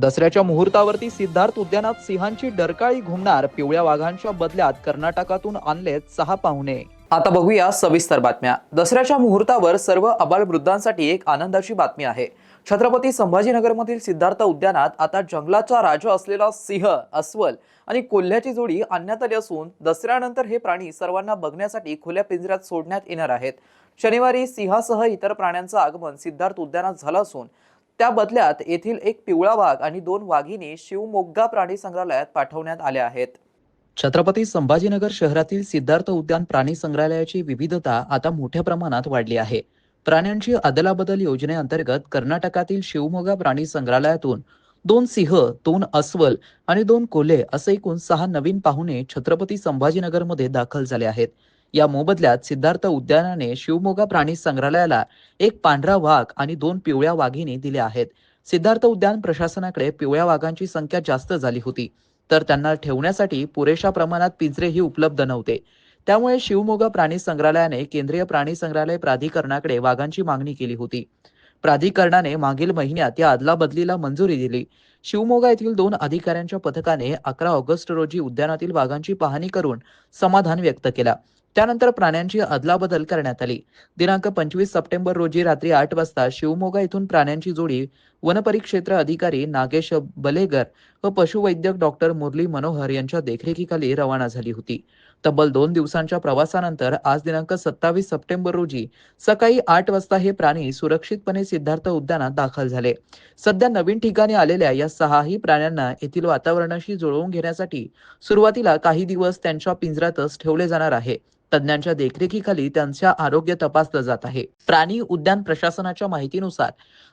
दसऱ्याच्या मुहूर्तावरती सिद्धार्थ उद्यानात सिंहांची डरकाळी घुमणार पिवळ्या वाघांच्या बदल्यात कर्नाटकातून आणलेत सहा पाहुणे. आता बघूया सविस्तर बातम्या. दसऱ्याच्या मुहूर्तावर सर्व अबालवृद्धांसाठी एक आनंदाची बातमी आहे. छत्रपती संभाजीनगरमधील सिद्धार्थ उद्यानात आता जंगलाचा राजा असलेला सिंह अस्वल आणि कोल्ह्याची जोडी आणण्यात आली असून दसऱ्यानंतर हे प्राणी सर्वांना बघण्यासाठी खुल्या पिंजऱ्यात सोडण्यात येणार आहेत. शनिवारी सिंहासह इतर प्राण्यांचं आगमन सिद्धार्थ उद्यानात झालं असून त्या बदल्यात येथील एक पिवळा वाघ आणि दोन वाघिणी शिवमोग्गा प्राणी संग्रहालयात पाठवण्यात आल्या आहेत. छत्रपती संभाजीनगर शहरातील सिद्धार्थ उद्यान प्राणी संग्रहालयाची विविधता आता मोठ्या प्रमाणात वाढली आहे. प्राण्यांची अदलाबदल योजनेअंतर्गत कर्नाटकातील शिवमोगा प्राणी संग्रहालयातून दोन सिंह दोन अस्वल आणि दोन कोल्हे असे एकूण सहा नवीन पाहुणे छत्रपती संभाजीनगरमध्ये दाखल झाले आहेत. या मोबदल्यात सिद्धार्थ उद्यानाने शिवमोगा प्राणी संग्रहालयाला एक पांढरा वाघ आणि दोन पिवळ्या वाघिणी दिल्या आहेत. सिद्धार्थ उद्यान प्रशासनाकडे पिवळ्या वाघांची संख्या जास्त झाली होती तर त्यांना ठेवण्यासाठी पुरेशा प्रमाणात पिंजरेही उपलब्ध नव्हते. त्यामुळे शिवमोगा प्राणी संग्रहालयाने केंद्रीय प्राणी संग्रहालय प्राधिकरणाकडे वाघांची मागणी केली होती. प्राधिकरणाने मागील महिन्यात या अदलाबदलीला मंजुरी दिली. शिवमोगा येथील दोन अधिकाऱ्यांच्या पथकाने अकरा ऑगस्ट रोजी उद्यानातील वाघांची पाहणी करून समाधान व्यक्त केला. त्यानंतर प्राण्यांची अदलाबदल करण्यात आली. दिनांक पंचवीस सप्टेंबर रोजी रात्री आठ वाजता शिवमोगा इथून प्राण्यांची जोडी वनपरिक्षेत्र अधिकारी नागेश बलेगर व पशुवैद्यक डॉक्टर मुरली मनोहर यांच्या देखरेखीखाली रवाना झाली होती. तब्बल दोन दिवसांच्या प्रवासानंतर आज दिनांक सत्तावीस सप्टेंबर रोजी सकाळी आठ वाजता हे प्राणी सुरक्षितपणे सिद्धार्थ उद्यानात दाखल झाले. सध्या नवीन ठिकाणी आलेल्या या सहाही प्राण्यांना येथील वातावरणाशी जुळवून घेण्यासाठी सुरुवातीला काही दिवस त्यांच्या पिंजऱ्यातच ठेवले जाणार आहे. तज्ञांच्या देखरेखीखाली त्यांच्या आरोग्य तपासलं जात आहे. प्राणी उद्यान प्रशासनाच्या माहितीनुसार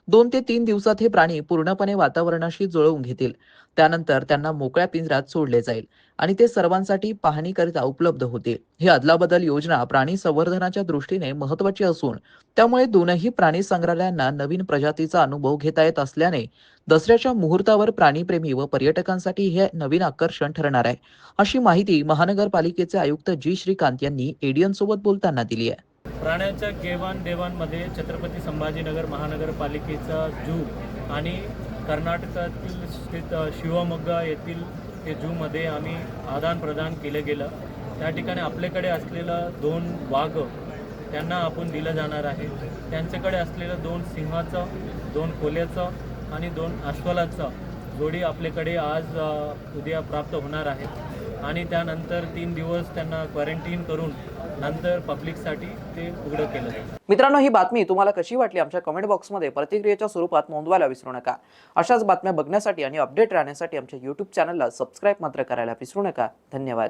दोन ते तीन दिवसात हे प्राणी पूर्णपणे वातावरणाशी जुळवून घेतील. त्यानंतर त्यांना मोकळ्या पिंजऱ्यात सोडले जाईल आणि ते सर्वांसाठी पाहणीकरिता उपलब्ध होतील. ही अदलाबदल योजना प्राणी संवर्धनाच्या दृष्टीने महत्वाची असून त्यामुळे दोनही प्राणी संग्रहालयांना नवीन प्रजातीचा अनुभव घेता येत असल्याने दसऱ्याच्या मुहूर्तावर प्राणीप्रेमी व पर्यटकांसाठी हे नवीन आकर्षण ठरणार आहे. अशी माहिती महानगरपालिकेचे आयुक्त जी. श्रीकांत यांनी एडीएन सोबत बोलताना दिली आहे. प्राण्यांच्या देवाणदेवाणमध्ये छत्रपती संभाजीनगर महानगरपालिकेचा जू आणि कर्नाटकातील स्थित शिवमोग्गा येथील ते जूमध्ये आम्ही आदानप्रदान केलं गेलं. त्या ठिकाणी आपल्याकडे असलेलं दोन वाघ त्यांना आपण दिलं जाणार आहे. त्यांच्याकडे असलेलं दोन सिंहाचं दोन कोल्याचं आणि दोन अस्वलाचं जोडी आपल्याकडे आज उद्या प्राप्त होणार आहे. आणि त्यानंतर तीन दिवस त्यांना क्वारंटीन करून नंतर पब्लिकसाठी ते उघडं केलं जाईल. मित्रांनो ही बातमी तुम्हाला कशी वाटली आमच्या कमेंट बॉक्समध्ये प्रतिक्रियेच्या स्वरूपात नोंदवायला विसरू नका. अशाच बातम्या बघण्यासाठी आणि अपडेट राहण्यासाठी आमच्या यूट्यूब चॅनलला सबस्क्राईब मात्र करायला विसरू नका. धन्यवाद.